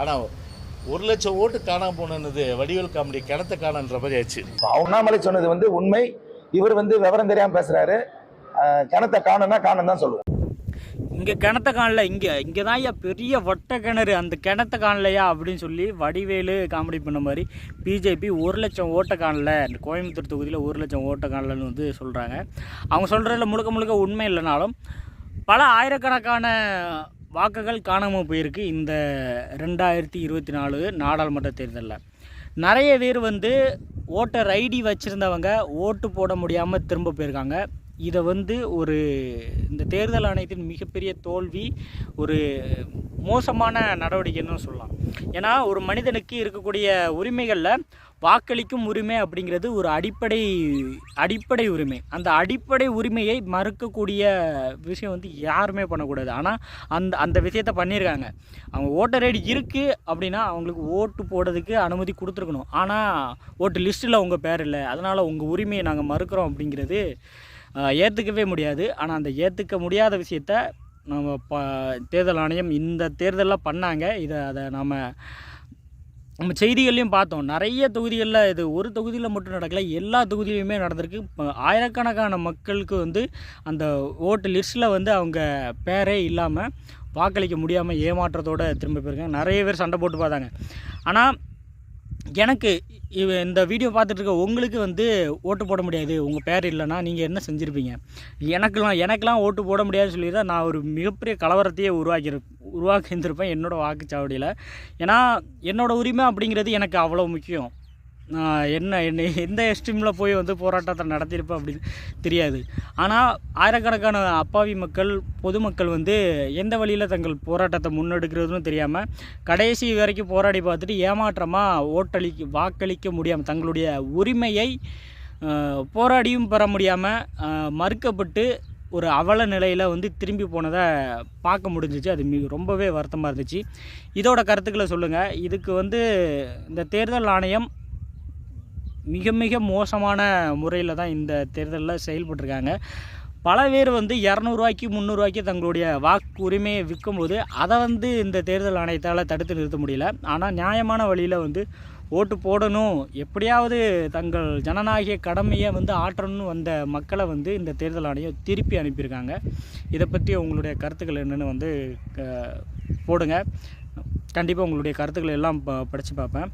ஆனால் ஒரு லட்சம் ஓட்டு காணாம போனது வடிவேல் காமெடி கிணத்த காணன்ற மாதிரி ஆச்சு அண்ணாமலை சொன்னது வந்து உண்மை. இவர் வந்து விவரம் தெரியாம பேசுறாரு. அஹ் கிணத்தை காணும்னா காணும் தான் சொல்லுவோம் இங்கே கிணத்த காணல இங்கே இங்கே தான் ஐயா பெரிய வட்ட கிணறு. அந்த கிணத்த காணலையா அப்படின்னு சொல்லி வடிவேலு காமெடி பண்ண மாதிரி பிஜேபி ஒரு லட்சம் ஓட்டை காணல. இந்த கோயம்புத்தூர் தொகுதியில் ஒரு லட்சம் ஓட்டை காணலன்னு வந்து சொல்கிறாங்க அவங்க சொல்கிறதுல முழுக்க முழுக்க உண்மை இல்லைனாலும் பல ஆயிரக்கணக்கான வாக்குகள் காணாமல் போயிருக்கு இந்த ரெண்டாயிரத்தி இருபத்தி நாலு நாடாளுமன்ற தேர்தலில். நிறைய பேர் வந்து ஓட்டர் ஐடி வச்சுருந்தவங்க ஓட்டு போட முடியாமல் திரும்ப போயிருக்காங்க. இதை வந்து ஒரு இந்த தேர்தல் ஆணையத்தின் மிகப்பெரிய தோல்வி ஒரு மோசமான நடவடிக்கைன்னு சொல்லலாம். ஏன்னா ஒரு மனிதனுக்கு இருக்கக்கூடிய உரிமைகளில் வாக்களிக்கும் உரிமை அப்படிங்கிறது ஒரு அடிப்படை அடிப்படை உரிமை. அந்த அடிப்படை உரிமையை மறுக்கக்கூடிய விஷயம் வந்து யாருமே பண்ணக்கூடாது. ஆனால் அந்த அந்த விஷயத்த பண்ணியிருக்காங்க அவங்க ஓட்டர் ஐடி இருக்குது அப்படின்னா அவங்களுக்கு ஓட்டு போடுறதுக்கு அனுமதி கொடுத்துருக்கணும். ஆனால் ஓட்டு லிஸ்ட்டில் உங்கள் பேர் இல்லை. அதனால் உங்கள் உரிமையை நாங்கள் மறுக்கிறோம் அப்படிங்கிறது ஏற்றுக்கவே முடியாது. ஆனால் அந்த ஏற்றுக்க முடியாத விஷயத்த நம்ம ப தேர்தல் ஆணையம் இந்த தேர்தலில் பண்ணாங்க. இதை அதை நம்ம நம்ம செய்திகள்லையும் பார்த்தோம். நிறைய தொகுதிகளில் இது ஒரு தொகுதியில் மட்டும் நடக்கலை. எல்லா தொகுதியிலையுமே நடந்திருக்கு. இப்போ ஆயிரக்கணக்கான மக்களுக்கு வந்து அந்த ஓட்டு லிஸ்ட்டில் வந்து அவங்க பேரே இல்லாமல் வாக்களிக்க முடியாமல் ஏமாற்றத்தோடு திரும்ப போயிருக்காங்க. நிறைய பேர் சண்டை போட்டு பார்த்தாங்க. ஆனால் எனக்கு இவ இந்த வீடியோ பார்த்துட்டு இருக்க உங்களுக்கு வந்து ஓட்டு போட முடியாது உங்கள் பேர் இல்லைன்னா நீங்கள் என்ன செஞ்சுருப்பீங்க? எனக்கெலாம் எனக்கெல்லாம் ஓட்டு போட முடியாதுன்னு சொல்லி தான் நான் ஒரு மிகப்பெரிய கலவரத்தையே உருவாக்கி இருந்திருப்பேன் என்னோடய வாக்குச்சாவடியில். ஏன்னா என்னோடய உரிமை அப்படிங்கிறது எனக்கு அவ்வளோ முக்கியம். நான் என்ன என்ன எந்த எஸ்ட்ரீமில் போய் வந்து போராட்டத்தை நடத்தியிருப்பேன் அப்படின்னு தெரியாது. ஆனால் ஆயிரக்கணக்கான அப்பாவி மக்கள் பொதுமக்கள் வந்து எந்த வழியில் தங்கள் போராட்டத்தை முன்னெடுக்கிறதுன்னு தெரியாமல் கடைசி வரைக்கும் போராடி பார்த்துட்டு ஏமாற்றமாக ஓட்டளிக்க வாக்களிக்க முடியாமல் தங்களுடைய உரிமையை போராடியும் பெற முடியாமல் மறுக்கப்பட்டு ஒரு அவல நிலையில் வந்து திரும்பி போனதை பார்க்க முடிஞ்சிச்சு. அது மிக ரொம்பவே வருத்தமாக இருந்துச்சு. இதோட கருத்துக்களை சொல்லுங்கள் இதுக்கு வந்து இந்த தேர்தல் ஆணையம் மிக மிக மோசமான முறையில் தான் இந்த தேர்தலில் செயல்பட்டிருக்காங்க. பல பேர் வந்து இரநூறுவாய்க்கு முந்நூறுவாய்க்கு தங்களுடைய வாக்கு உரிமையை விற்கும்போது அதை வந்து இந்த தேர்தல் ஆணையத்தால் தடுத்து நிறுத்த முடியல. ஆனால் நியாயமான வழியில் வந்து ஓட்டு போடணும் எப்படியாவது தங்கள் ஜனநாயக கடமையை வந்து ஆற்றணும்னு வந்த மக்களை வந்து இந்த தேர்தல் ஆணையம் திருப்பி அனுப்பியிருக்காங்க. இதை பற்றி உங்களுடைய கருத்துக்கள் என்னென்னு வந்து க- போடுங்க. கண்டிப்பாக உங்களுடைய கருத்துக்களை எல்லாம் ப படித்து பார்ப்பேன்.